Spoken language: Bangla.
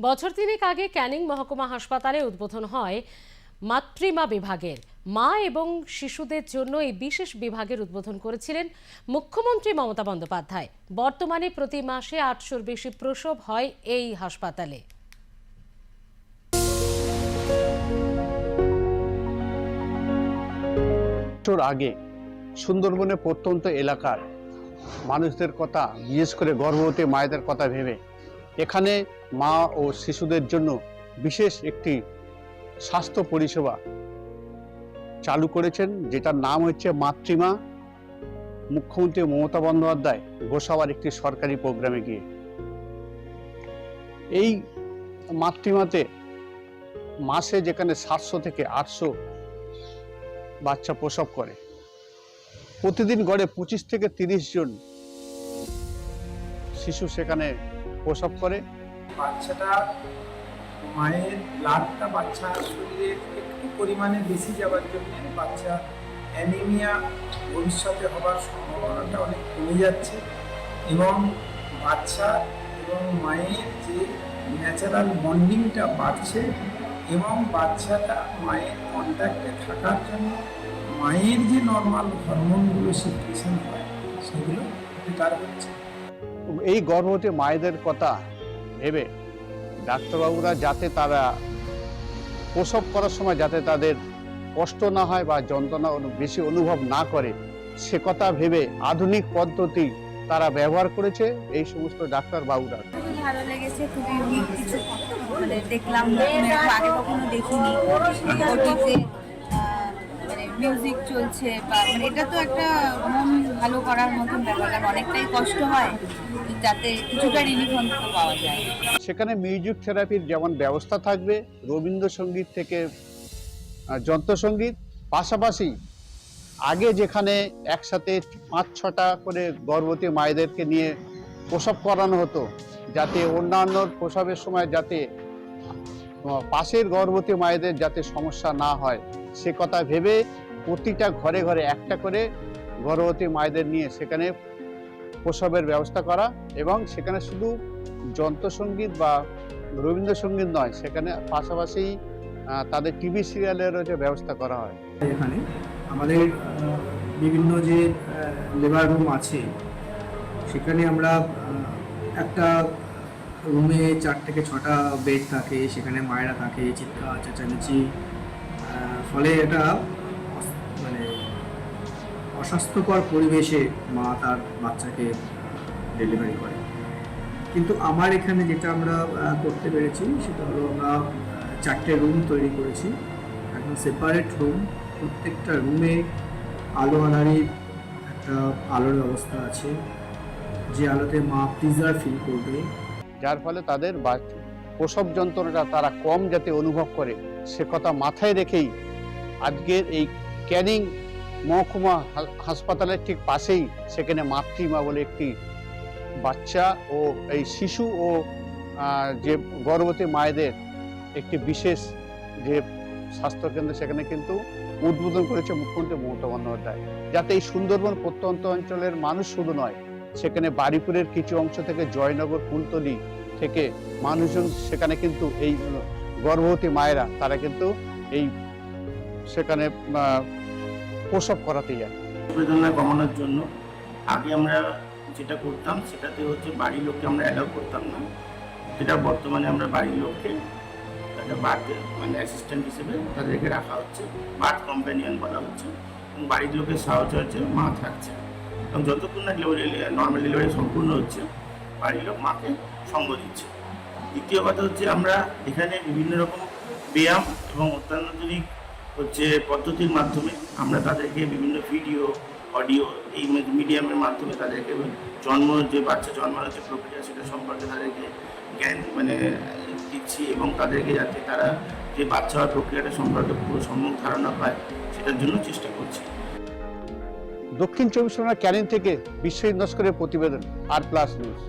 বছর তিনেক আগে ক্যানিং মহকুমা হাসপাতালে উদ্বোধন হয় মাতৃমা বিভাগের। মা এবং শিশুদের জন্য এই বিশেষ বিভাগের উদ্বোধন করেছিলেন মুখ্যমন্ত্রী মমতা বন্দ্যোপাধ্যায়। বর্তমানে প্রতি মাসে আটশোর বেশি প্রসব হয় এই হাসপাতালে। আগে সুন্দরবনে প্রত্যন্ত এলাকার মানুষদের কথা, বিশেষ করে গর্ভবতী মায়েদের কথা ভেবে এখানে মা ও শিশুদের জন্য বিশেষ একটি স্বাস্থ্য পরিষেবা চালু করেছেন, যেটার নাম হচ্ছে মাতৃমা। মুখ্যমন্ত্রী মমতা বন্দ্যোপাধ্যায় গোসাবার একটি সরকারি প্রোগ্রামে গিয়ে। এই মাতৃমাতে মাসে যেখানে সাতশো থেকে আটশো বাচ্চা প্রসব করে, প্রতিদিন গড়ে পঁচিশ থেকে তিরিশ জন শিশু সেখানে প্রসব করে। বাচ্চাটা, মায়ের ব্লাডটা বাচ্চার শরীরে একটু পরিমাণে বেশি যাওয়ার জন্য বাচ্চা অ্যানিমিয়া ভবিষ্যতে হবার সম্ভাবনাটা অনেক কমে যাচ্ছে এবং বাচ্চা এবং মায়ের যে ন্যাচারাল বন্ডিংটা বাড়ছে এবং বাচ্চাটা মায়ের কন্ট্যাক্টে থাকার জন্য মায়ের যে নর্মাল হরমোনগুলো সিক্রেশন হয়, সেগুলো বেটার হচ্ছে এই গর্ভবতী মায়েদের কথা ভেবে ডাক্তারবাবুরা যাতে তারা প্রসব করার সময় যাতে তাদের কষ্ট না হয় বা যন্ত্রণা বেশি অনুভব না করে, সে কথা ভেবে আধুনিক পদ্ধতি তারা ব্যবহার করেছে এই সমস্ত ডাক্তারবাবুরা। খুবই ভালো লেগেছে, খুবই মানে দেখলাম কখনো দেখিনি। মানে মিউজিক চলছে বা মানে এটা তো একটা মন ভালো করার মতন ব্যাপার, কারণ অনেকটাই কষ্ট হয় যাতে কিছুটা রিলিফ অন্তত পাওয়া যায়। সেখানে মিউজিক থেরাপির যেমন ব্যবস্থা থাকবে, রবীন্দ্রসঙ্গীত থেকে যন্ত্রসঙ্গীত, পাশাপাশি আগে যেখানে একসাথে পাঁচ ছটা করে গর্ভবতী মায়েদেরকে নিয়ে প্রসব করানো হতো, যাতে অন্যান্য প্রসবের সময় যাতে পাশের গর্ভবতী মায়েদের যাতে সমস্যা না হয়, সে কথা ভেবে প্রতিটা ঘরে ঘরে একটা করে গর্ভবতী মায়েদের নিয়ে সেখানে প্রসবের ব্যবস্থা করা এবং সেখানে শুধু যন্ত্রসঙ্গীত বা রবীন্দ্রসঙ্গীত নয়, সেখানে পাশাপাশি তাদের টিভি সিরিয়ালেরও যে ব্যবস্থা করা হয়। এখানে আমাদের বিভিন্ন যে লেবার রুম আছে, সেখানে আমরা একটা রুমে চার থেকে ছটা বেড থাকে, সেখানে মায়েরা থাকে, চিৎকার, চেঁচামেচি ফলে এটা অস্বাস্থ্যকর পরিবেশে মা তার বাচ্চাকে ডেলিভারি করে। কিন্তু আমার এখানে যেটা আমরা করতে পেরেছি, সেটা হলো আমরা চারটে রুম তৈরি করেছি। একদম সেপারেট রুম প্রত্যেকটা রুমে আলো আলারির একটা আলোর ব্যবস্থা আছে, যে আলোতে মা প্রিজার ফিল করবে। যার ফলে তাদের প্রসব যন্ত্রণাটা তারা কম যাতে অনুভব করে, সে কথা মাথায় রেখেই আজকের এই ক্যানিং মহকুমা হাসপাতালের ঠিক পাশেই সেখানে মাতৃমা বলে একটি বাচ্চা ও এই শিশু ও যে গর্ভবতী মায়েদের একটি বিশেষ যে স্বাস্থ্যকেন্দ্র সেখানে কিন্তু উদ্বোধন করেছে মুখ্যমন্ত্রী মমতা বন্দ্যোপাধ্যায়। যাতে এই সুন্দরবন প্রত্যন্ত অঞ্চলের মানুষ শুধু নয়, সেখানে বাড়িপুরের কিছু অংশ থেকে জয়নগর কুলতলি থেকে মানুষজন সেখানে কিন্তু এই গর্ভবতী মায়েরা, তারা কিন্তু এই সেখানে প্রসব করাতে যায়। বেদনা কমানোর জন্য আগে আমরা যেটা করতাম সেটাতে হচ্ছে বাড়ির লোককে আমরা অ্যালাউ করতাম না। যেটা বর্তমানে আমরা বাড়ির লোককে একটা বার্থ মানে অ্যাসিস্ট্যান্ট হিসেবে তাদেরকে রাখা হচ্ছে বার্থ কম্প্যানিয়ন বলা হচ্ছে। এবং বাড়ির লোকের সাহায্য হচ্ছে মা থাকছে। এবং যতক্ষণ না ডেলিভারি নর্মাল ডেলিভারি সম্পূর্ণ হচ্ছে, বাড়ির লোক মাকে সঙ্গ দিচ্ছে। দ্বিতীয় কথা হচ্ছে আমরা এখানে বিভিন্ন রকম ব্যায়াম এবং অত্যাধুনিক হচ্ছে পদ্ধতির মাধ্যমে আমরা তাদেরকে বিভিন্ন ভিডিও, অডিও, এই মিডিয়ামের মাধ্যমে তাদেরকে জন্ম, যে বাচ্চা জন্মানোর যে প্রক্রিয়া, সেটা সম্পর্কে তাদেরকে জ্ঞান মানে দিচ্ছি এবং তাদেরকে যাতে তারা যে বাচ্চা হওয়ার প্রক্রিয়াটা সম্পর্কে পুরো সম্যক ধারণা পায়, সেটার জন্য চেষ্টা করছি। দক্ষিণ চব্বিশ পরগনা ক্যানিং থেকে বিশ্বজিৎ নস্করের প্রতিবেদন, আর প্লাস নিউজ।